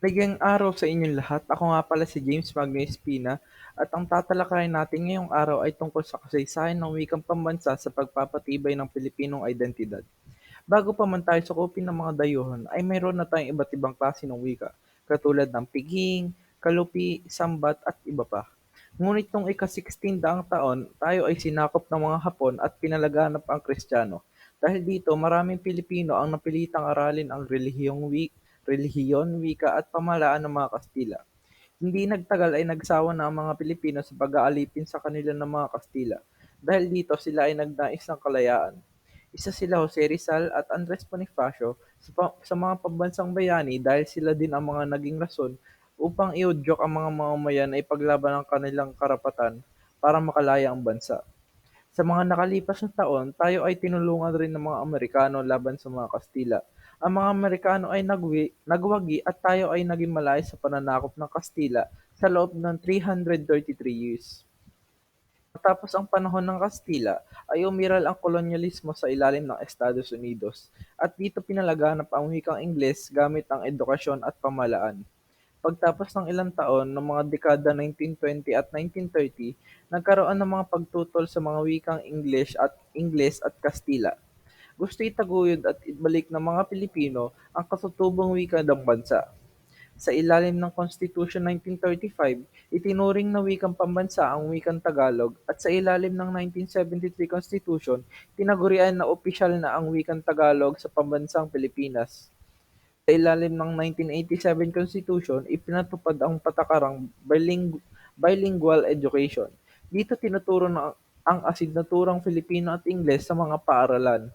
Maligayang araw sa inyong lahat. Ako nga pala si James Magno Espina at ang tatalakayin natin ngayong araw ay tungkol sa kasaysayan ng wikang pambansa sa pagpapatibay ng Pilipinong identidad. Bago pa man tayo sakupin ng mga dayuhan, ay mayroon na tayong iba't ibang klase ng wika, katulad ng piging, kalupi, sambat at iba pa. Ngunit noong ika-16 daang taon, tayo ay sinakop ng mga Hapon at pinalaganap ang Kristiyano. Dahil dito, maraming Pilipino ang napilitang aralin ang relihiyong wi- relihiyon, wika at pamahalaan ng mga Kastila. Hindi nagtagal ay nagsawa na ang mga Pilipino sa pag-aalipin sa kanila ng mga Kastila. Dahil dito sila ay nagnais ng kalayaan. Isa sila Jose Rizal at Andres Bonifacio sa, pa- sa mga pambansang bayani dahil sila din ang mga naging rason upang iudyok ang mga mamamayan ay paglaban ang kanilang karapatan para makalaya ang bansa. Sa mga nakalipas na taon, tayo ay tinulungan rin ng mga Amerikano laban sa mga Kastila. Ang mga Amerikano ay nagwi, nagwagi at tayo ay naging malaya sa pananakop ng Kastila sa loob ng 333 years. Matapos ang panahon ng Kastila, ay umiral ang kolonyalismo sa ilalim ng Estados Unidos at dito pinalaganap ang wikang Ingles gamit ang edukasyon at pamahalaan. Pagtapos ng ilang taon ng mga dekada 1920 at 1930, nagkaroon ng mga pagtutol sa mga wikang English at Ingles at Kastila. Gusto itaguyod at ibalik ng mga Pilipino ang katutubong wika ng bansa. Sa ilalim ng Constitution 1935, itinuring na wikang pambansa ang wikang Tagalog at sa ilalim ng 1973 Constitution, tinagurian na opisyal na ang wikang Tagalog sa pambansang Pilipinas. Sa ilalim ng 1987 Constitution, ipinatupad ang patakarang biling- bilingual education. Dito tinuturo na ang asignaturang Filipino at Ingles sa mga paaralan.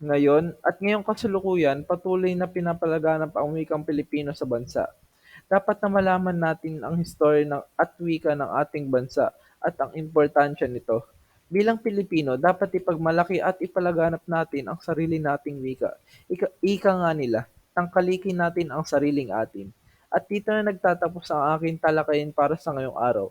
Ngayon at ngayong kasalukuyan, patuloy na pinapalaganap ang wikang Pilipino sa bansa. Dapat na malaman natin ang historya ng at wika ng ating bansa at ang importansya nito. Bilang Pilipino, dapat ipagmalaki at ipalaganap natin ang sarili nating wika. Ika, ika nga nila, tangkalikin natin ang sariling atin. At dito na nagtatapos ang aking talakayin para sa ngayong araw.